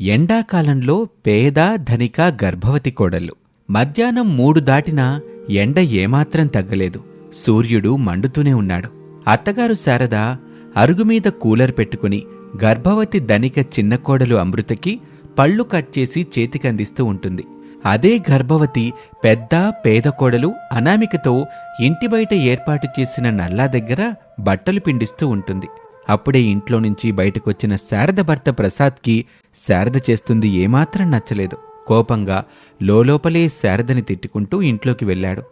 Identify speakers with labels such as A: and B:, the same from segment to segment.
A: ఎండాకాలంలో పేద ధనిక గర్భవతి కోడళ్ళు. మధ్యాహ్నం మూడు దాటినా ఎండ ఏమాత్రం తగ్గలేదు. సూర్యుడు మండుతూనే ఉన్నాడు. అత్తగారు శారద అరుగుమీద కూలర్ పెట్టుకుని గర్భవతి ధనిక చిన్న కోడలు అమృతకి పళ్ళు కట్ చేసి చేతికందిస్తూ ఉంటుంది. అదే గర్భవతి పెద్ద పేద కోడలు అనామికతో ఇంటి బయట ఏర్పాటు చేసిన నల్లా దగ్గర బట్టలు పిండిస్తూ ఉంటుంది. అప్పుడే ఇంట్లో నుంచి బయటకొచ్చిన శారద భర్త ప్రసాద్కి శారద చేస్తుంది ఏమాత్రం నచ్చలేదు. కోపంగా లోలోపలే శారదని తిట్టుకుంటూ ఇంట్లోకి వెళ్ళాడు.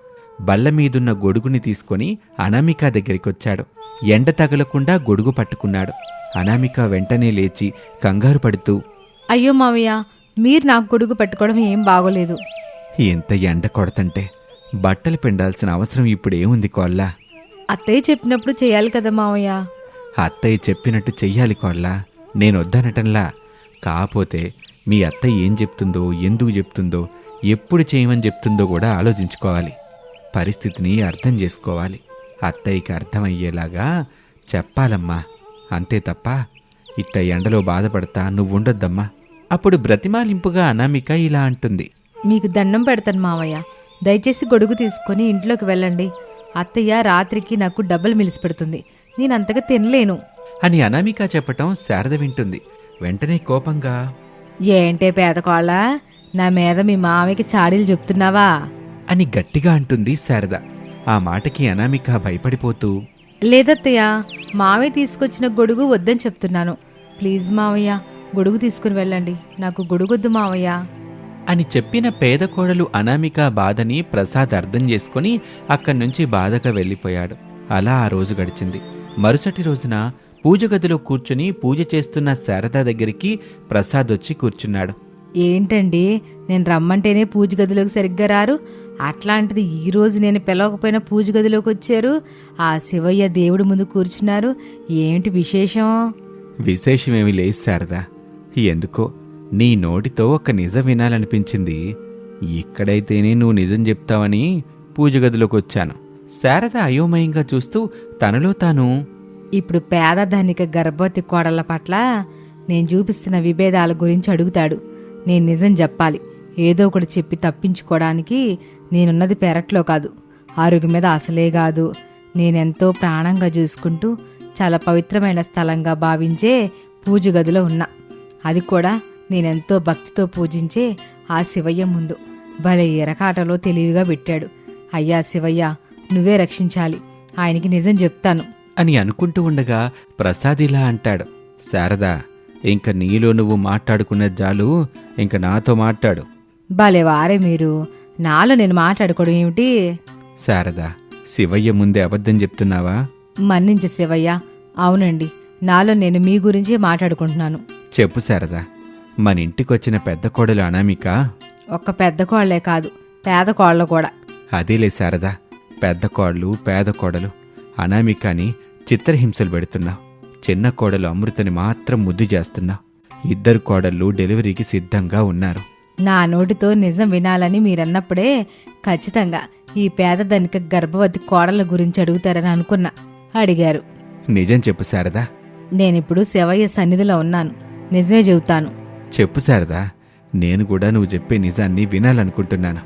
A: బల్ల మీదున్న గొడుగుని తీసుకొని అనామిక దగ్గరికొచ్చాడు. ఎండ తగలకుండా గొడుగు పట్టుకున్నాడు. అనామిక వెంటనే లేచి కంగారు పడుతూ
B: అయ్యో మావయ్య మీరు నాకు గొడుగు పెట్టుకోవడం ఏం బాగోలేదు.
A: ఎంత ఎండ కొడతంటే బట్టలు పిండాల్సిన అవసరం ఇప్పుడేముంది కోల్లా?
B: అత్తయ్య చెప్పినప్పుడు చేయాలి కదా మావయ్య.
A: అత్తయ్య చెప్పినట్టు చెయ్యాలి కోళ్ళ నేనొద్దనటంలా. కాకపోతే మీ అత్తయ్య ఏం చెప్తుందో ఎందుకు చెప్తుందో ఎప్పుడు చేయమని చెప్తుందో కూడా ఆలోచించుకోవాలి. పరిస్థితిని అర్థం చేసుకోవాలి. అత్తయ్యకి అర్థమయ్యేలాగా చెప్పాలమ్మా. అంతే తప్ప ఇట్ట ఎండలో బాధపడతా నువ్వుండొద్దమ్మా. అప్పుడు బ్రతిమాలింపుగా అనామిక ఇలా అంటుంది.
B: మీకు దండం పెడతాను మావయ్య. దయచేసి గొడుగు తీసుకొని ఇంట్లోకి వెళ్ళండి. అత్తయ్య రాత్రికి నాకు డబ్బులు మిలిసి పెడుతుంది నేను అంతగా తినలేను.
A: అని అనామిక చెప్పటం శారద వింటుంది. వెంటనే కోపంగా
B: ఏంటే పేదకోళ్ళ నా మీద మీ మావయ్యకి చాడీలు చెప్తున్నావా?
A: అని గట్టిగా అంటుంది శారద. ఆ మాటకి అనామిక భయపడిపోతూ
B: లేదత్తయ్య మావయ్య తీసుకొచ్చిన గొడుగు వద్దని చెప్తున్నాను. ప్లీజ్ మావయ్య గొడుగు తీసుకుని వెళ్ళండి. నాకు గొడుగొద్దు మావయ్య
A: అని చెప్పిన పేద కోడలు అనామిక బాధని ప్రసాద్ అర్థం చేసుకుని అక్కడి నుంచి బాధగా వెళ్ళిపోయాడు. అలా ఆ రోజు గడిచింది. మరుసటి రోజున పూజ గదిలో కూర్చుని పూజ చేస్తున్న శారద దగ్గరికి ప్రసాద్ వచ్చి కూర్చున్నాడు.
B: ఏంటండి? నేను రమ్మంటేనే పూజ గదిలోకి సరిగ్గా రారు. అట్లాంటిది ఈ రోజు నేను పిలవకపోయినా పూజ గదిలోకి వచ్చారు. ఆ శివయ్య దేవుడి ముందు కూర్చున్నారు. ఏంటి విశేషం?
A: విశేషమేమి లేదు శారదా. ఎందుకో నీ నోటితో ఒక నిజం వినాలనిపించింది. ఇక్కడైతేనే నువ్వు నిజం చెప్తావని పూజ గదిలోకి వచ్చాను. శారద అయోమయంగా చూస్తూ తనలో తాను
B: ఇప్పుడు పేద ధనిక గర్భవతి కోడల పట్ల నేను చూపిస్తున్న విభేదాల గురించి అడుగుతాడు. నేను నిజం చెప్పాలి. ఏదో ఒకటి చెప్పి తప్పించుకోవడానికి నేనున్నది పెరట్లో కాదు. ఆరోగ్యం మీద అసలే కాదు. నేనెంతో ప్రాణంగా చూసుకుంటూ చాలా పవిత్రమైన స్థలంగా భావించే పూజ గదిలో ఉన్నా. అది కూడా నేనెంతో భక్తితో పూజించే ఆ శివయ్య ముందు. భలే ఎరకాటలో తెలివిగా పెట్టాడు. అయ్యా శివయ్య నువ్వే రక్షించాలి. ఆయనకి నిజం చెప్తాను.
A: అని అనుకుంటూ ఉండగా ప్రసాద్ ఇలా అంటాడు. శారదా ఇంక నీలో నువ్వు మాట్లాడుకున్న జాలు ఇంక నాతో మాట్లాడు.
B: భలే వారే మీరు. నాలో నేను మాట్లాడుకోవడం ఏమిటి?
A: శారదా శివయ్య ముందే అబద్ధం చెప్తున్నావా?
B: మన్నించే శివయ్య. అవునండి నాలో నేను మీ గురించే మాట్లాడుకుంటున్నాను.
A: చెప్పు శారదా మన ఇంటికొచ్చిన పెద్ద కోడలు అనామిక?
B: ఒక్క పెద్ద కోళ్ళే కాదు పేద కోళ్ళ కూడా.
A: అదేలే శారదా పెద్ద కోడలు పేద కోడలు అనామికని చిత్రహింసలు పెడుతున్నావు చిన్న కోడలు అమృతని మాత్రం ముద్దు చేస్తున్నావు ఇద్దరు కోడళ్ళు డెలివరీకి సిద్ధంగా ఉన్నారు.
B: నా నోటితో నిజం వినాలని మీరన్నప్పుడే ఖచ్చితంగా ఈ పేద ధనిక గర్భవతి కోడల గురించి అడుగుతారని అనుకున్నా. అడిగారు.
A: నిజం చెప్పు శారదా.
B: నేనిప్పుడు శివయ్య సన్నిధిలో ఉన్నాను. నిజమే చెబుతాను.
A: చెప్పు శారదా. నేను కూడా నువ్వు చెప్పే నిజాన్ని వినాలనుకుంటున్నాను.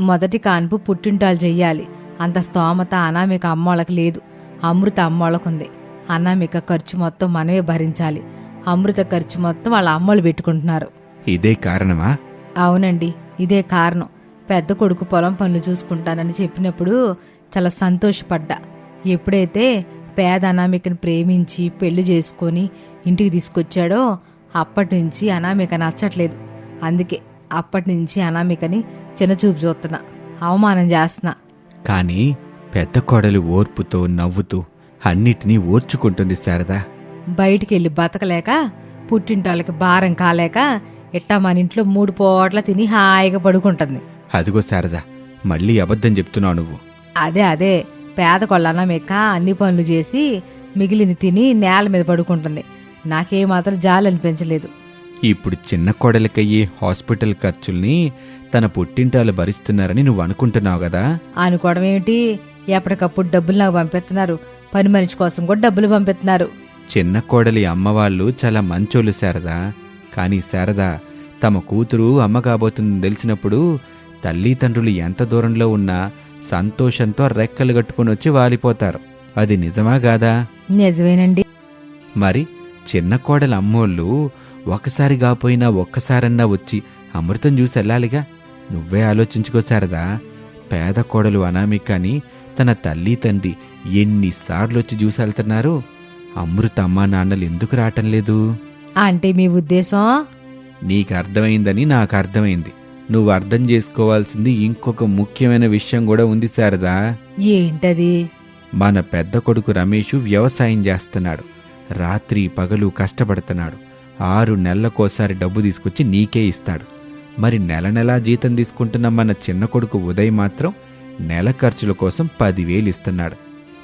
B: మొదటి కాన్పు పుట్టింటాలు చెయ్యాలి. అంత స్తోమత అనామిక అమ్మోళ్ళకి లేదు. అమృత అమ్మోళ్ళకుంది. అనామిక ఖర్చు మొత్తం మనమే భరించాలి. అమృత ఖర్చు మొత్తం వాళ్ళ అమ్మోళ్ళు పెట్టుకుంటున్నారు.
A: ఇదే కారణమా?
B: అవునండి ఇదే కారణం. పెద్ద కొడుకు పొలం పనులు చూసుకుంటానని చెప్పినప్పుడు చాలా సంతోషపడ్డా. ఎప్పుడైతే పేద అనామికను ప్రేమించి పెళ్ళి చేసుకొని ఇంటికి తీసుకొచ్చాడో అప్పటి నుంచి అనామిక నచ్చట్లేదు. అందుకే అప్పటి నుంచి అనామికని చిన్నచూపు చూస్తున్నా. అవమానం చేస్తున్నా.
A: కానీ పెద్ద కోడలు ఓర్పుతో నవ్వుతూ అన్నిటినీ ఓర్చుకుంటుంది శారదా.
B: బయటికి వెళ్ళి బతకలేక పుట్టింటోళ్ళకి భారం కాలేక ఇట్టా మన ఇంట్లో మూడు పూట్ల తిని హాయిగా పడుకుంటుంది.
A: అదిగో శారదా మళ్ళీ అబద్ధం చెప్తున్నావు నువ్వు.
B: అదే అదే పేద కొల్లనమేక అన్ని పనులు చేసి మిగిలింది తిని నేల మీద పడుకుంటుంది. నాకేమాత్రం జాలి అనిపించలేదు.
A: ఇప్పుడు చిన్న కోడలికయ్యే హాస్పిటల్ ఖర్చుల్ని తన పుట్టింటాలు భరిస్తున్నారని నువ్వు అనుకుంటున్నావు కదా?
B: అనుకోవడం ఏమిటి? ఎప్పటికప్పుడు డబ్బులు నాకు పంపిస్తున్నారు. పని మనిషి కోసం కూడా డబ్బులు పంపిస్తున్నారు.
A: చిన్న కోడలి అమ్మవాళ్ళు చాలా మంచోళ్ళు శారదా. కానీ శారద తమ కూతురు అమ్మ కాబోతుందని తెలిసినప్పుడు తల్లిదండ్రులు ఎంత దూరంలో ఉన్నా సంతోషంతో రెక్కలు కట్టుకుని వచ్చి వాలిపోతారు. అది నిజమా కాదా?
B: నిజమేనండి.
A: మరి చిన్న కోడల అమ్మోళ్ళు ఒకసారి కాపోయినా ఒక్కసారన్నా వచ్చి అమృతం చూసి వెళ్ళాలిగా? నువ్వే ఆలోచించుకో శారదా. పేద కోడలు అనామికని తన తల్లి తండ్రి ఎన్నిసార్లు వచ్చి చూసి వెళ్తున్నారు? అమృత అమ్మా నాన్నలు ఎందుకు రావటం లేదు?
B: అంటే మీ ఉద్దేశం?
A: నీకు అర్థమైందని నాకు అర్థమైంది. నువ్వు అర్థం చేసుకోవాల్సింది ఇంకొక ముఖ్యమైన విషయం కూడా ఉంది శారదా.
B: ఏంటది?
A: మన పెద్ద కొడుకు రమేష్ వ్యవసాయం చేస్తున్నాడు. రాత్రి పగలు కష్టపడుతున్నాడు. ఆరు నెలలకోసారి డబ్బు తీసుకొచ్చి నీకే ఇస్తాడు. మరి నెల నెలా జీతం తీసుకుంటున్న మన చిన్న కొడుకు ఉదయ్ మాత్రం నెల ఖర్చుల కోసం పదివేలు ఇస్తున్నాడు.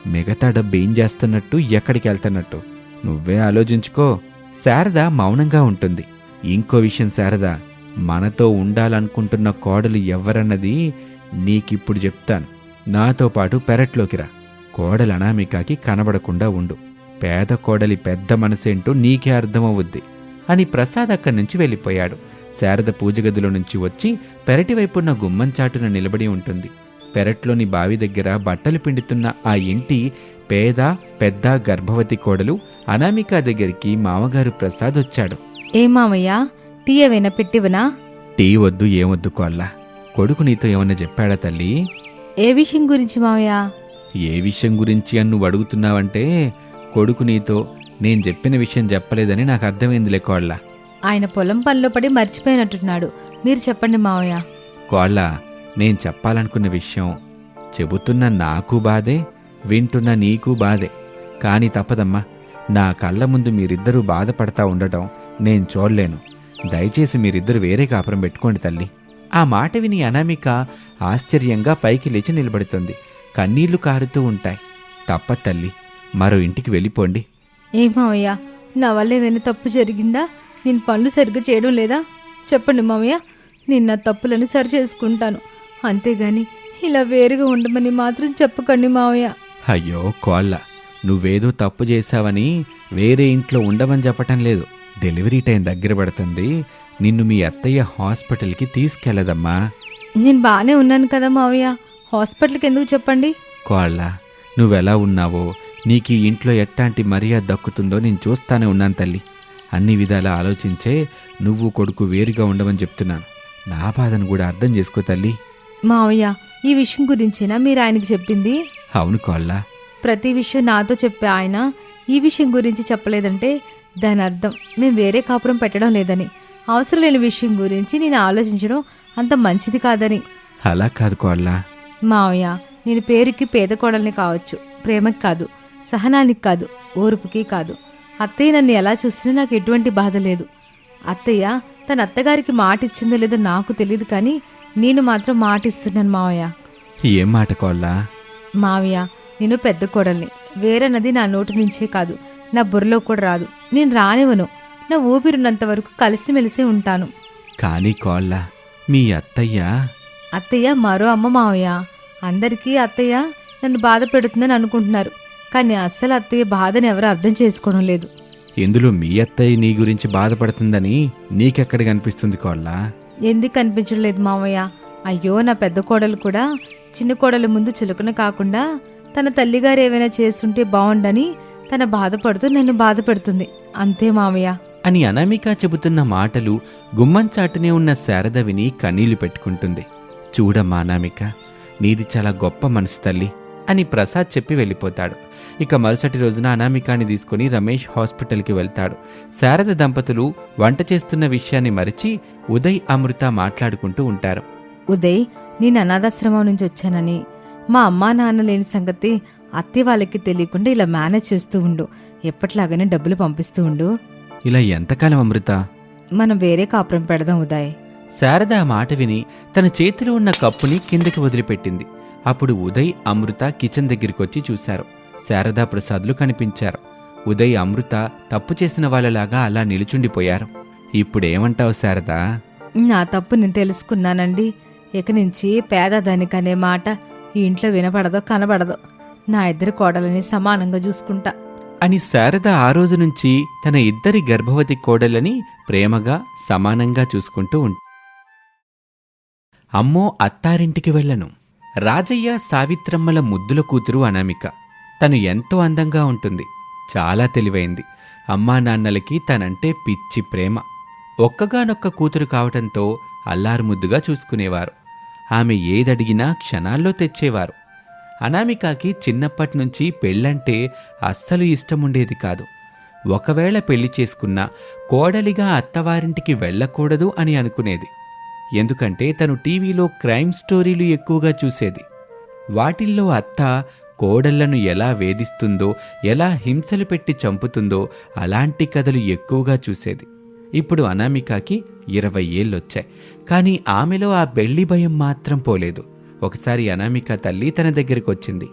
A: మిగతా డబ్బు ఏం చేస్తున్నట్టు ఎక్కడికి వెళ్తున్నట్టు? నువ్వే ఆలోచించుకో. శారద మౌనంగా ఉంటుంది. ఇంకో విషయం శారద మనతో ఉండాలనుకుంటున్న కోడలు ఎవరన్నది నీకిప్పుడు చెప్తాను. నాతో పాటు పెరట్లోకి రా. కోడలు కనబడకుండా ఉండు. పేద కోడలి పెద్ద మనసేంటో నీకే అర్థమవుద్ది. అని ప్రసాద్ అక్కడి నుంచి వెళ్ళిపోయాడు. శారద పూజగదిలో నుంచి వచ్చి పెరటి వైపున్న గుమ్మం చాటున నిలబడి ఉంటుంది. పెరట్లోని బావి దగ్గర బట్టలు పిండుతున్న ఆ ఇంటి పేద పెద్ద గర్భవతి కోడలు అనామిక దగ్గరికి మామగారు ప్రసాద్ వచ్చాడు.
B: ఏ మామయ్య టీ ఏవైనా పెట్టివనా
A: టీ వద్దు ఏమొద్దు కోళ్ళ. కొడుకు నీతో ఏమన్నా చెప్పాడా తల్లి?
B: ఏ విషయం గురించి మామయ్య?
A: ఏ విషయం గురించి అని నువ్వు అడుగుతున్నావంటే కొడుకు నీతో నేను చెప్పిన విషయం చెప్పలేదని నాకు అర్థమైందిలే కోళ్ళ.
B: ఆయన పొలం పనిలో పడి మర్చిపోయినట్టున్నాడు. మీరు చెప్పండి మావయ్య.
A: కోళ్ళ నేను చెప్పాలనుకున్న విషయం చెబుతున్న నాకు బాధే వింటున్న నీకు బాధే. కానీ తప్పదమ్మా నా కళ్ళ ముందు మీరిద్దరూ బాధపడతా ఉండటం నేను చూడలేను. దయచేసి మీరిద్దరు వేరే కాపురం పెట్టుకోండి తల్లి. ఆ మాట విని అనామిక ఆశ్చర్యంగా పైకి లేచి నిలబడుతుంది. కన్నీళ్ళు కారుతూ ఉంటాయి. తప్ప తల్లి మరో ఇంటికి వెళ్ళిపోండి.
B: ఏ మావయ్య? నా వల్ల ఏమైనా తప్పు జరిగిందా? నేను పనులు సరిగ్గా చేయడం లేదా? చెప్పండి మావయ్య. నేను నా తప్పులను సరి చేసుకుంటాను అంతేగాని ఇలా వేరుగా ఉండమని మాత్రం చెప్పకండి మావయ్య.
A: అయ్యో కోళ్ళ. నువ్వేదో తప్పు చేశావని వేరే ఇంట్లో ఉండమని చెప్పటం లేదు. డెలివరీ టైం దగ్గర పడుతుంది. నిన్ను మీ అత్తయ్య హాస్పిటల్కి తీసుకెళ్ళదమ్మా
B: నేను బాగానే ఉన్నాను కదా మావయ్య. హాస్పిటల్కి ఎందుకు చెప్పండి?
A: కోళ్ళ నువ్వెలా ఉన్నావో నీకు ఈ ఇంట్లో ఎట్లాంటి మర్యాద దక్కుతుందో నేను చూస్తానే ఉన్నాను తల్లి. అన్ని విధాలా ఆలోచించే నువ్వు కొడుకు వేరుగా ఉండమని చెప్తున్నాను. నా బాధను కూడా అర్థం చేసుకో తల్లి.
B: మావయ్య ఈ విషయం గురించేనా మీరు ఆయనకి చెప్పింది?
A: అవును కోళ్ళ
B: ప్రతి విషయం నాతో చెప్పే ఆయన ఈ విషయం గురించి చెప్పలేదంటే దాని అర్థం మేము వేరే కాపురం పెట్టడం లేదని. అవసరం లేని విషయం గురించి నేను ఆలోచించడం అంత మంచిది కాదని.
A: అలా కాదు కోళ్ళ
B: మావయ్య నేను పేరుకి పేద కోడల్ని కావచ్చు. ప్రేమకి కాదు. సహనానికి కాదు ఓర్పుకి కాదు. అత్తయ్య నన్ను ఎలా చూసినా నాకు ఎటువంటి బాధ లేదు. అత్తయ్య తన అత్తగారికి మాట ఇచ్చిందో లేదో నాకు తెలియదు కానీ నేను మాత్రం మాట ఇస్తున్నాను మావయ్య.
A: ఏం మాట కోళ్ళ?
B: మావయ్య నేను పెద్ద కోడల్ని. వేరన్నది నా నోటి నుంచే కాదు. నా బుర్రలో కూడా రాదు. నేను రానివ్వను. నా ఊపిరినంత వరకు కలిసిమెలిసి ఉంటాను.
A: కానీ కోళ్ళ మీ అత్తయ్య?
B: అత్తయ్య మరో అమ్మ మావయ్య. అందరికీ అత్తయ్య నన్ను బాధ పెడుతుందని అనుకుంటున్నారు. కానీ అస్సలు అత్తయ్య బాధని ఎవరు అర్థం చేసుకోవడం లేదు.
A: ఇందులో మీ అత్తయ్య నీ గురించి బాధపడుతుందని నీకెక్కడ కనిపిస్తుంది కోళ్ళ?
B: ఎందుకు కనిపించలేదు మావయ్య? అయ్యో నా పెద్ద కోడలు కూడా చిన్న కోడల ముందు చులకన కాకుండా తన తల్లిగారు ఏమైనా చేస్తుంటే బాగుండని తన బాధపడుతూ నన్ను బాధ పెడుతుంది అంతే మావయ్య.
A: అని అనామిక చెబుతున్న మాటలు గుమ్మంచాటునే ఉన్న శారద విని కన్నీళ్ళు పెట్టుకుంటుంది. చూడమ్మా అనామిక నీది చాలా గొప్ప మనసు తల్లి అని ప్రసాద్ చెప్పి వెళ్ళిపోతాడు. ఇక మరుసటి రోజున అనామికాని తీసుకుని రమేష్ హాస్పిటల్కి వెళ్తాడు. శారద దంపతులు వంట చేస్తున్న విషయాన్ని మరిచి ఉదయ్ అమృత మాట్లాడుకుంటూ ఉంటారు.
B: ఉదయ్ నేను అనాథాశ్రమం నుంచి వచ్చానని. మా అమ్మా నాన్న లేని సంగతి అత్తే వాళ్ళకి తెలియకుండా ఇలా మేనేజ్ చేస్తూ ఉండు. ఎప్పట్లాగానే డబ్బులు పంపిస్తూ ఉండు.
A: ఇలా ఎంతకాలం అమృత?
B: మనం వేరే కాపురం పెడదాం ఉదయ్.
A: శారద ఆ మాట విని తన చేతిలో ఉన్న కప్పుని కిందకి వదిలిపెట్టింది. అప్పుడు ఉదయ్ అమృత కిచెన్ దగ్గరికి వచ్చి చూశారు. శారదా ప్రసాద్లు కనిపించారు. ఉదయ్ అమృత తప్పు చేసిన వాళ్ళలాగా అలా నిలుచుండిపోయారు. ఇప్పుడేమంటావు శారదా?
B: నా తప్పు నేను తెలుసుకున్నానండి. ఇక నుంచి పేద ధనిక అనే మాట ఈ ఇంట్లో వినపడదో కనబడదో. నా ఇద్దరు కోడలని సమానంగా చూసుకుంటా.
A: అని శారద ఆ రోజు నుంచి తన ఇద్దరి గర్భవతి కోడళ్ళని ప్రేమగా సమానంగా చూసుకుంటూ ఉంటుంది అమ్మో అత్తారింటికి వెళ్ళను. రాజయ్య సావిత్రమ్మల ముద్దుల కూతురు అనామిక. తను ఎంతో అందంగా ఉంటుంది. చాలా తెలివైంది. అమ్మా నాన్నలకి తనంటే పిచ్చి ప్రేమ. ఒక్కగానొక్క కూతురు కావటంతో అల్లారుముద్దుగా చూసుకునేవారు. ఆమె ఏదడిగినా క్షణాల్లో తెచ్చేవారు. అనామికాకి చిన్నప్పటి నుంచి పెళ్ళంటే అస్సలు ఇష్టముండేది కాదు. ఒకవేళ పెళ్ళి చేసుకున్నా కోడలిగా అత్తవారింటికి వెళ్ళకూడదు అని అనుకునేది. ఎందుకంటే తను టీవీలో క్రైమ్ స్టోరీలు ఎక్కువగా చూసేది. వాటిల్లో అత్త కోడళ్ళను ఎలా వేధిస్తుందో ఎలా హింసలు పెట్టి చంపుతుందో అలాంటి కథలు ఎక్కువగా చూసేది. ఇప్పుడు అనామికకి ఇరవై ఏళ్ళొచ్చాయి. కానీ ఆమెలో ఆ బెళ్ళి భయం మాత్రం పోలేదు. ఒకసారి అనామిక తల్లి తన దగ్గరికి వచ్చింది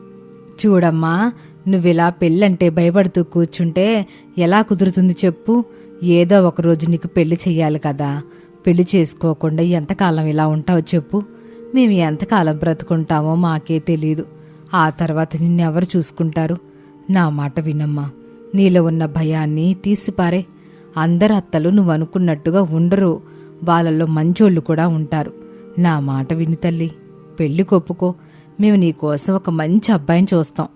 B: చూడమ్మా నువ్విలా పెళ్ళంటే భయపడుతూ కూర్చుంటే ఎలా కుదురుతుంది చెప్పు. ఏదో ఒక రోజు నీకు పెళ్ళి చెయ్యాలి కదా. పెళ్ళి చేసుకోకుండా ఎంతకాలం ఇలా ఉంటావు చెప్పు. మేము ఎంతకాలం బ్రతుకుంటామో మాకే తెలీదు. ఆ తర్వాత నిన్నెవరు చూసుకుంటారు? నా మాట వినమ్మా. నీలో ఉన్న భయాన్ని తీసిపారే. అందరు అత్తలు నువ్వు అనుకున్నట్టుగా ఉండరు. వాళ్ళల్లో మంచోళ్ళు కూడా ఉంటారు. నా మాట విని తల్లి. పెళ్ళి కొప్పుకో మేము నీకోసం ఒక మంచి అబ్బాయిని చూస్తాం.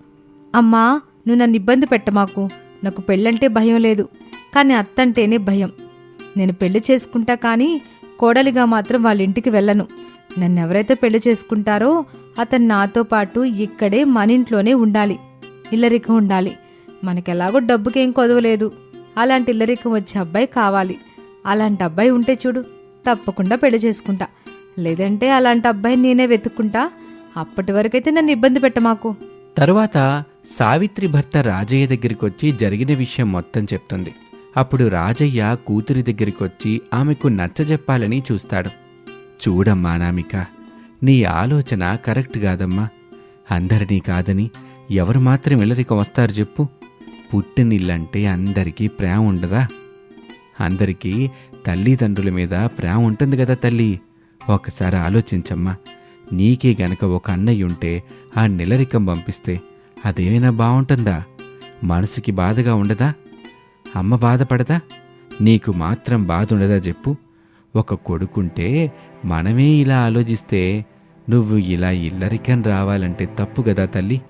B: అమ్మా నువ్వు నన్ను ఇబ్బంది పెట్టమాకు నాకు పెళ్ళంటే భయం లేదు. కానీ అత్తంటేనే భయం. నేను పెళ్ళి చేసుకుంటా కానీ కోడలిగా మాత్రం వాళ్ళ ఇంటికి వెళ్ళను. నన్ను ఎవరైతే పెళ్ళి చేసుకుంటారో అతను నాతో పాటు ఇక్కడే మన ఇంట్లోనే ఉండాలి ఇల్లరికం ఉండాలి. మనకెలాగో డబ్బుకేం కొదవలేదు. అలాంటి ఇల్లరికం వచ్చే అబ్బాయి కావాలి. అలాంటి అబ్బాయి ఉంటే చూడు తప్పకుండా పెళ్ళి చేసుకుంటా. లేదంటే అలాంటి అబ్బాయి నేనే వెతుక్కుంటా. అప్పటి వరకైతే నన్ను ఇబ్బంది పెట్టమాకు
A: తరువాత సావిత్రి భర్త రాజయ్య దగ్గరికి వచ్చి జరిగిన విషయం మొత్తం చెప్తుంది. అప్పుడు రాజయ్య కూతురి దగ్గరికి వచ్చి ఆమెకు నచ్చజెప్పాలని చూస్తాడు. చూడమ్మా నామిక నీ ఆలోచన కరెక్ట్ కాదమ్మా. అందరినీ కాదని ఎవరు మాత్రం ఇల్లరిక వస్తారు చెప్పు. పుట్టినిల్లంటే అందరికీ ప్రేమ ఉండదా? అందరికీ తల్లిదండ్రుల మీద ప్రేమ ఉంటుంది కదా తల్లి. ఒకసారి ఆలోచించమ్మా. నీకే గనక ఒక అన్నయ్య ఉంటే ఆ నిలరికం పంపిస్తే అదేమైనా బాగుంటుందా? మనసుకి బాధగా ఉండదా? అమ్మ బాధపడదా? నీకు మాత్రం బాధ ఉండదా చెప్పు. ఒక కొడుకుంటే మనమే ఇలా ఆలోచిస్తే నువ్వు ఇలా ఇల్లరికం రావాలంటే తప్పు కదా తల్లి?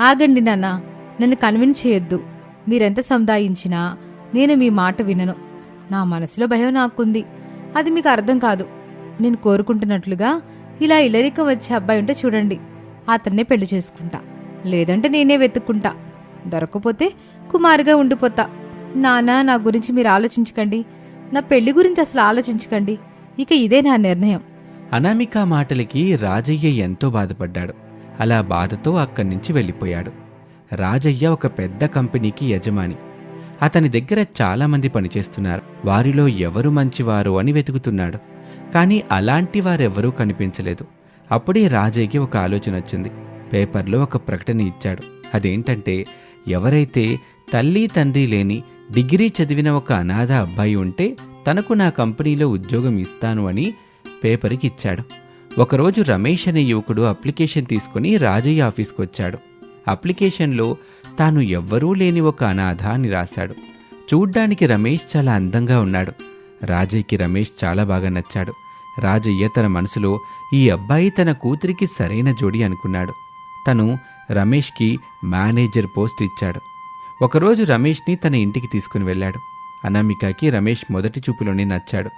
B: ఆగండి నాన్న నన్ను కన్విన్స్ చేయొద్దు. మీరెంత సముదాయించినా నేను మీ మాట వినను. నా మనసులో భయం నాకుంది. అది మీకు అర్థం కాదు. నేను కోరుకుంటున్నట్లుగా ఇలా ఇలరిక వచ్చే అబ్బాయి ఉంటే చూడండి. అతన్నే పెళ్ళి చేసుకుంటా. లేదంటే నేనే వెతుక్కుంటా. దొరకపోతే కుమారుగా ఉండిపోతా. నానా నా గురించి మీరు ఆలోచించకండి. నా పెళ్ళి గురించి అసలు ఆలోచించకండి. ఇక ఇదే నా నిర్ణయం.
A: అనామిక మాటలకి రాజయ్య ఎంతో బాధపడ్డాడు. అలా బాధతో అక్కడి నుంచి వెళ్ళిపోయాడు. రాజయ్య ఒక పెద్ద కంపెనీకి యజమాని. అతని దగ్గర చాలామంది పనిచేస్తున్నారు. వారిలో ఎవరు మంచివారు అని వెతుకుతున్నాడు. కానీ అలాంటి వారెవరూ కనిపించలేదు. అప్పుడే రాజయ్యకి ఒక ఆలోచన వచ్చింది. పేపర్లో ఒక ప్రకటన ఇచ్చాడు. అదేంటంటే ఎవరైతే తల్లి తండ్రి లేని డిగ్రీ చదివిన ఒక అనాథ అబ్బాయి ఉంటే తనకు నా కంపెనీలో ఉద్యోగం ఇస్తాను అని పేపర్కి ఇచ్చాడు. ఒకరోజు రమేష్ అనే యువకుడు అప్లికేషన్ తీసుకుని రాజయ్య ఆఫీస్కి వచ్చాడు అప్లికేషన్లో తాను ఎవ్వరూ లేని ఒక అనాథ అని రాశాడు. చూడ్డానికి రమేష్ చాలా అందంగా ఉన్నాడు. రాజయ్యకి రమేష్ చాలా బాగా నచ్చాడు. రాజయ్య తన మనసులో ఈ అబ్బాయి తన కూతురికి సరైన జోడి అనుకున్నాడు. తను రమేష్కి మేనేజర్ పోస్ట్ ఇచ్చాడు. ఒకరోజు రమేష్ని తన ఇంటికి తీసుకుని వెళ్ళాడు. అనామికకి రమేష్ మొదటి చూపులోనే నచ్చాడు.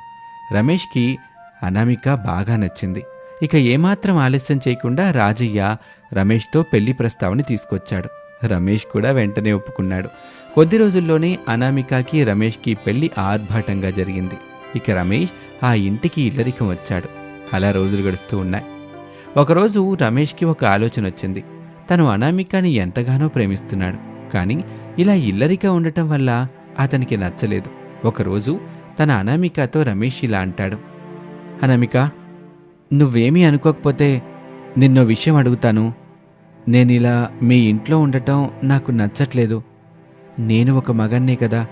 A: రమేష్కి అనామిక బాగా నచ్చింది. ఇక ఏమాత్రం ఆలస్యం చేయకుండా రాజయ్య రమేష్తో పెళ్ళి ప్రస్తావన తీసుకొచ్చాడు. రమేష్ కూడా వెంటనే ఒప్పుకున్నాడు. కొద్ది రోజుల్లోనే అనామికకి రమేష్కి పెళ్ళి ఆర్భాటంగా జరిగింది. ఇక రమేష్ ఆ ఇంటికి ఇల్లరికం వచ్చాడు. అలా రోజులు గడుస్తూ ఉన్నాయి. ఒకరోజు రమేష్కి ఒక ఆలోచన వచ్చింది. తను అనామికని ఎంతగానో ప్రేమిస్తున్నాడు. కానీ ఇలా ఇల్లరిక ఉండటం వల్ల అతనికి నచ్చలేదు. ఒకరోజు తన అనామికతో రమేష్ ఇలా అంటాడు. అనమిక నువ్వేమీ అనుకోకపోతే నిన్నో విషయం అడుగుతాను. నేనిలా మీ ఇంట్లో ఉండటం నాకు నచ్చట్లేదు. నేను ఒక మగన్నే కదా.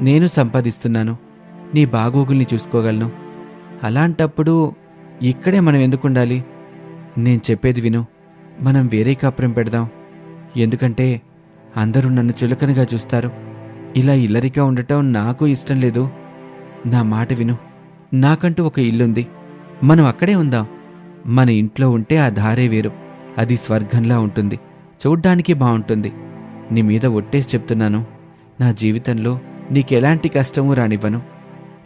A: నేను సంపాదిస్తున్నాను. నీ బాగోగుల్ని చూసుకోగలను. అలాంటప్పుడు ఇక్కడే మనం ఎందుకు ఉండాలి నేను చెప్పేది విను. మనం వేరే కాపురం పెడదాం. ఎందుకంటే అందరూ నన్ను చులకనగా చూస్తారు. ఇలా ఇల్లరిగా ఉండటం నాకు ఇష్టం లేదు. నా మాట విను. నాకంటూ ఒక ఇల్లుంది. మనం అక్కడే ఉందాం. మన ఇంట్లో ఉంటే ఆ దారే వేరు. అది స్వర్గంలా ఉంటుంది. చూడ్డానికి బాగుంటుంది నీ మీద ఒట్టేసి చెప్తున్నాను. నా జీవితంలో నీకెలాంటి కష్టమూ రానివ్వను.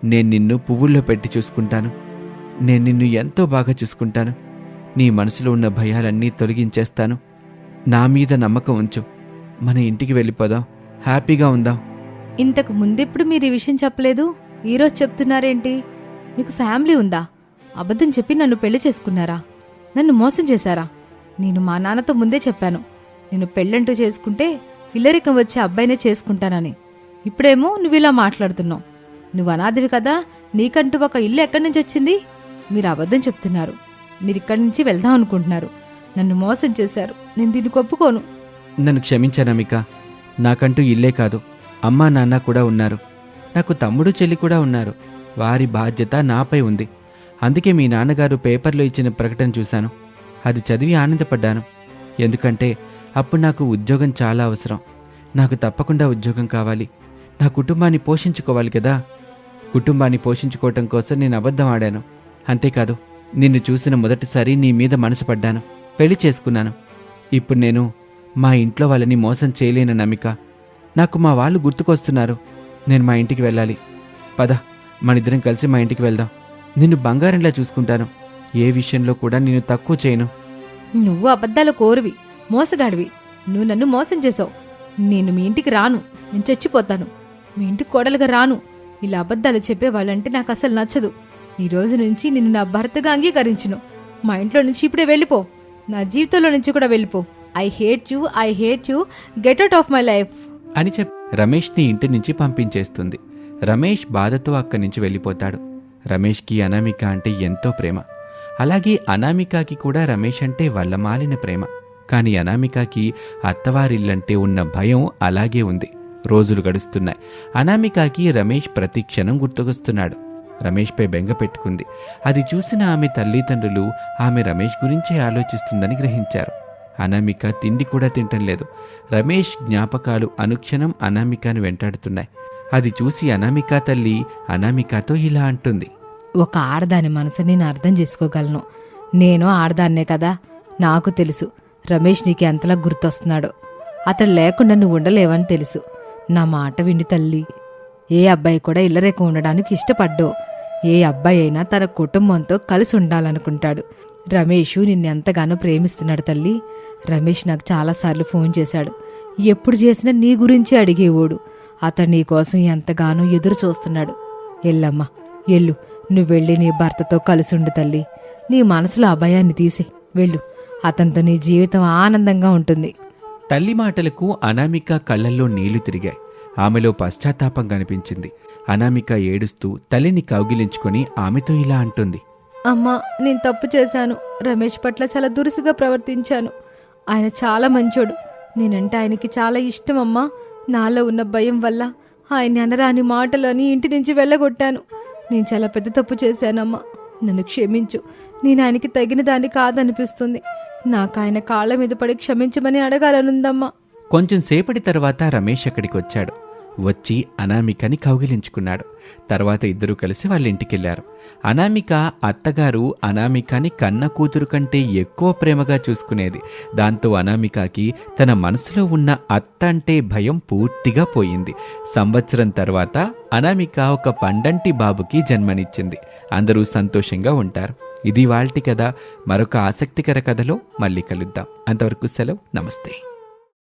A: నేను నిన్ను పువ్వుల్లో పెట్టి చూసుకుంటాను. నేను నిన్ను ఎంతో బాగా చూసుకుంటాను. నీ మనసులో ఉన్న భయాలన్నీ తొలగించేస్తాను. నా మీద నమ్మకం ఉంచు. మన ఇంటికి వెళ్ళిపోదాం. హ్యాపీగా ఉందాం.
B: ఇంతకు ముందెప్పుడు మీరు ఈ విషయం చెప్పలేదు? ఈరోజు చెప్తున్నారేంటి? మీకు ఫ్యామిలీ ఉందా? అబద్ధం చెప్పి నన్ను పెళ్ళి చేసుకున్నారా? నన్ను మోసం చేశారా? నేను మా నాన్నతో ముందే చెప్పాను. నేను పెళ్ళంటూ చేసుకుంటే ఇల్లరికం వచ్చే అబ్బాయినే చేసుకుంటానని. ఇప్పుడేమో నువ్వు ఇలా మాట్లాడుతున్నావు. నువ్వు అనాథవి కదా నీకంటూ ఒక ఇల్లు ఎక్కడి నుంచి వచ్చింది? మీరు అబద్ధం చెప్తున్నారు. మీరు ఇక్కడి నుంచి వెళ్దాం అనుకుంటున్నారు. నన్ను మోసం చేశారు. నేను దీనికి ఒప్పుకోను.
A: నన్ను క్షమించానమిక నాకంటూ ఇల్లే కాదు. అమ్మా నాన్న కూడా ఉన్నారు. నాకు తమ్ముడు చెల్లి కూడా ఉన్నారు. వారి బాధ్యత నాపై ఉంది. అందుకే మీ నాన్నగారు పేపర్లో ఇచ్చిన ప్రకటన చూశాను. అది చదివి ఆనందపడ్డాను. ఎందుకంటే అప్పుడు నాకు ఉద్యోగం చాలా అవసరం. నాకు తప్పకుండా ఉద్యోగం కావాలి. నా కుటుంబాన్ని పోషించుకోవాలి కదా. కుటుంబాన్ని పోషించుకోవటం కోసం నేను అబద్ధం ఆడాను. అంతేకాదు నిన్ను చూసిన మొదటిసారి నీ మీద మనసు పడ్డాను. పెళ్ళి చేసుకున్నాను. ఇప్పుడు నేను మా ఇంట్లో వాళ్ళని మోసం చేయలేని నమ్మిక. నాకు మా వాళ్ళు గుర్తుకొస్తున్నారు. నేను మా ఇంటికి వెళ్ళాలి. పద. మనిద్దరం కలిసి మా ఇంటికి వెళ్దాం. నిన్ను బంగారంలా చూసుకుంటాను. ఏ విషయంలో కూడా నిన్ను తక్కువ చేయను.
B: నువ్వు అబద్ధాల కోరువి మోసగాడివి. నువ్వు నన్ను మోసం చేసావు నేను మీ ఇంటికి రాను. నేను చచ్చిపోతాను. మీ ఇంటికి కోడలుగా రాను. ఇలా అబద్ధాలు చెప్పేవాళ్ళంటే నాకు అసలు నచ్చదు. ఈ రోజు నుంచి నిన్ను నా భర్తగా అంగీకరించును. మా ఇంట్లో నుంచి ఇప్పుడే వెళ్ళిపో. నా జీవితంలో నుంచి కూడా వెళ్ళిపో. I hate you I hate you get out of my life
A: అని చెప్పి రమేష్ని ఇంటి నుంచి పంపించేస్తుంది. రమేష్ బాధతో అక్కడి నుంచి వెళ్ళిపోతాడు. రమేష్కి అనామిక అంటే ఎంతో ప్రేమ. అలాగే అనామికకి కూడా రమేష్ అంటే వల్లమాలిన ప్రేమ. కానీ అనామికకి అత్తవారిల్లంటే ఉన్న భయం అలాగే ఉంది. రోజులు గడుస్తున్నాయి. అనామికకి రమేష్ ప్రతి క్షణం గుర్తుకొస్తున్నాడు. రమేష్పై బెంగ పెట్టుకుంది. అది చూసిన ఆమె తల్లిదండ్రులు ఆమె రమేష్ గురించే ఆలోచిస్తుందని గ్రహించారు. అనామిక తిండి కూడా తింటం లేదు రమేష్ జ్ఞాపకాలు అనుక్షణం అనామికను వెంటాడుతున్నాయి. అది చూసి అనామిక తల్లి అనామికతో ఇలా అంటుంది.
B: ఒక ఆడదాని మనసు నేను అర్థం చేసుకోగలను. నేను ఆడదాన్నే కదా నాకు తెలుసు. రమేష్ నీకు ఎంతలా గుర్తొస్తున్నాడో. అతడు లేకుండా నువ్వు ఉండలేవని తెలుసు. నా మాట విండి తల్లి. ఏ అబ్బాయి కూడా ఇల్లరేక ఉండడానికి ఇష్టపడ్డో. ఏ అబ్బాయి అయినా తన కుటుంబంతో కలిసి ఉండాలనుకుంటాడు. రమేష్ నిన్నెంతగానో ప్రేమిస్తున్నాడు తల్లి. రమేష్ నాకు చాలాసార్లు ఫోన్ చేశాడు. ఎప్పుడు చేసినా నీ గురించి అడిగేవాడు. అతడు నీ కోసం ఎంతగానో ఎదురు చూస్తున్నాడు. ఎల్లమ్మా ఎల్లు నువ్వు వెళ్ళి నీ భర్తతో కలిసి ఉండు తల్లి. నీ మనసులో ఆ భయాన్ని తీసే. వెళ్ళు. అతనితో నీ జీవితం ఆనందంగా ఉంటుంది.
A: తల్లి మాటలకు అనామిక కళ్ళల్లో నీళ్ళు తిరిగాయి. ఆమెలో పశ్చాత్తాపం కనిపించింది. అనామిక ఏడుస్తూ తల్లిని కౌగిలించుకొని ఆమెతో ఇలా అంటుంది.
B: అమ్మా నేను తప్పు చేశాను. రమేష్ పట్ల చాలా దురుసుగా ప్రవర్తించాను. ఆయన చాలా మంచోడు. నేనంటే ఆయనకి చాలా ఇష్టం అమ్మా. నాలో ఉన్న భయం వల్ల ఆయన్ని అనరాని మాటలని ఇంటి నుంచి వెళ్ళగొట్టాను. నేను చాలా పెద్ద తప్పు చేశానమ్మా. నన్ను క్షమించు. నేను ఆయనకి తగిన దాన్ని కాదనిపిస్తుంది. నాకు ఆయన కాళ్ళ మీద పడి క్షమించమని అడగాలనుందమ్మా.
A: కొంచెం సేపటి తర్వాత రమేష్ అక్కడికి వచ్చాడు వచ్చి అనామికని కౌగిలించుకున్నాడు. తర్వాత ఇద్దరూ కలిసి వాళ్ళ ఇంటికెళ్ళారు అనామిక అత్తగారు అనామికని కన్న కూతురు కంటే ఎక్కువ ప్రేమగా చూసుకునేది. దాంతో అనామికకి తన మనసులో ఉన్న అత్త అంటే భయం పూర్తిగా పోయింది. సంవత్సరం తర్వాత అనామిక ఒక పండంటి బాబుకి జన్మనిచ్చింది. అందరూ సంతోషంగా ఉంటారు. ఇది వాళ్ళటి కథ. మరొక ఆసక్తికర కథలో మళ్ళీ కలుద్దాం. అంతవరకు సెలవు. నమస్తే.